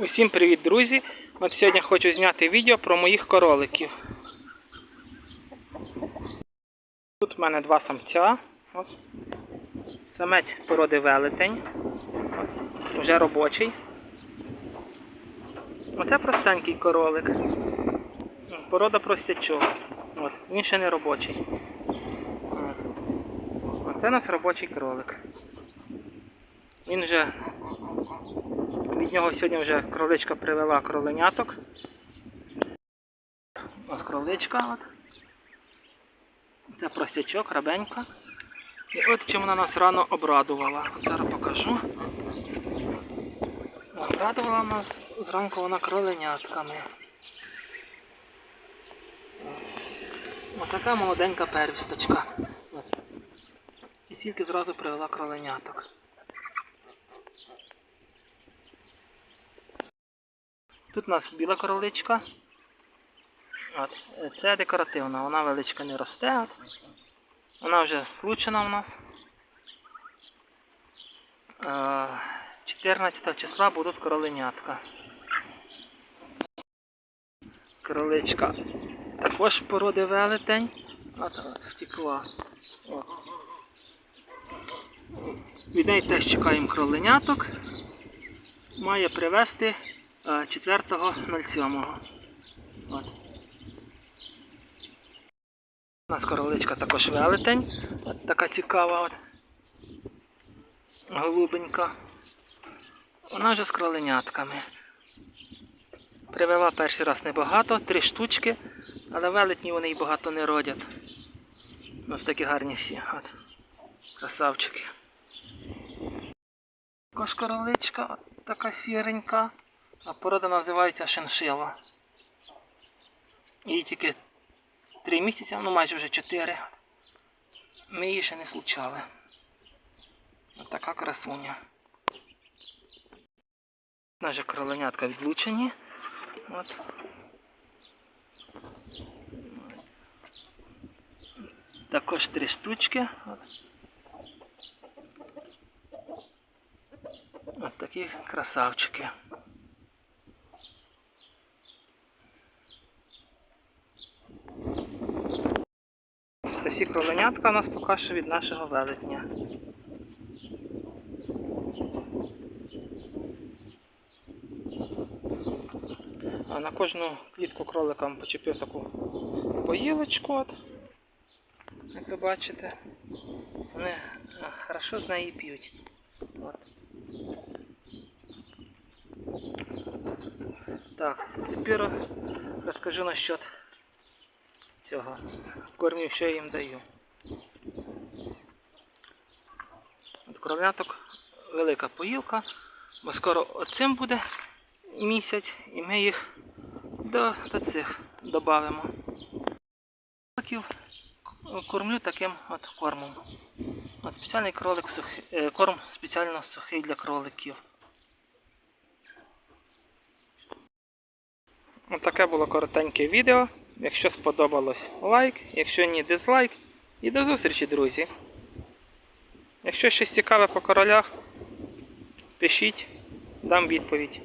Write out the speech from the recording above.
Усім привіт, друзі! От сьогодні хочу зняти відео про моїх короликів. Тут в мене два самця. От. Самець породи велетень. Вже робочий. Оце простенький королик. Порода простячок. От. Він ще не робочий. Оце у нас робочий кролик. Він вже від нього сьогодні вже кроличка привела кроленяток. Ось кроличка. От. Це просячок, рабенька. І от чим вона нас рано обрадувала. Зараз покажу. Обрадувала нас зранку вона кроленятками. Ось така молоденька первісточка. От. І скільки зразу привела кроленяток. Тут у нас біла короличка. От. е, Це декоративна, вона величка не росте. От. Вона вже случена у нас. Е, 14 числа будуть кроленятка. Кроличка також породи велетень. От, от, втекла. От. Від неї теж чекаємо кроленяток. Має привезти е, 4.07. От. У нас короличка також велетень. От така цікава. От. Голубенька. Вона вже з кроленятками. Привела перший раз небагато, три штучки, але велетні вони й багато не родять. Ось такі гарні всі. От. Красавчики. Також короличка, от така сіренька, а порода називається шиншила. Їй тільки 3 місяці, ну майже вже 4. Ми її ще не случали. Така красуня. Наші кроленятка відлучені. От. Також три штучки. От. От такі красавчики. Це всі кроленятка у нас поки що від нашого велетня. А на кожну клітку кроликам почепив таку поїлочку. От. Як ви бачите, вони хорошо з неї п'ють. От. Так, тепер розкажу насчет цього кормів, що я їм даю. От кровняток велика поїлка, бо скоро оцим буде місяць і ми їх до, до цих додамо. Кормлю таким от кормом. От спеціальний кролик сухий, е, корм спеціально сухий для кроликів. Ось таке було коротеньке відео. Якщо сподобалось лайк, якщо ні, дизлайк. І до зустрічі, друзі. Якщо щось цікаве по королях, пишіть, дам відповідь.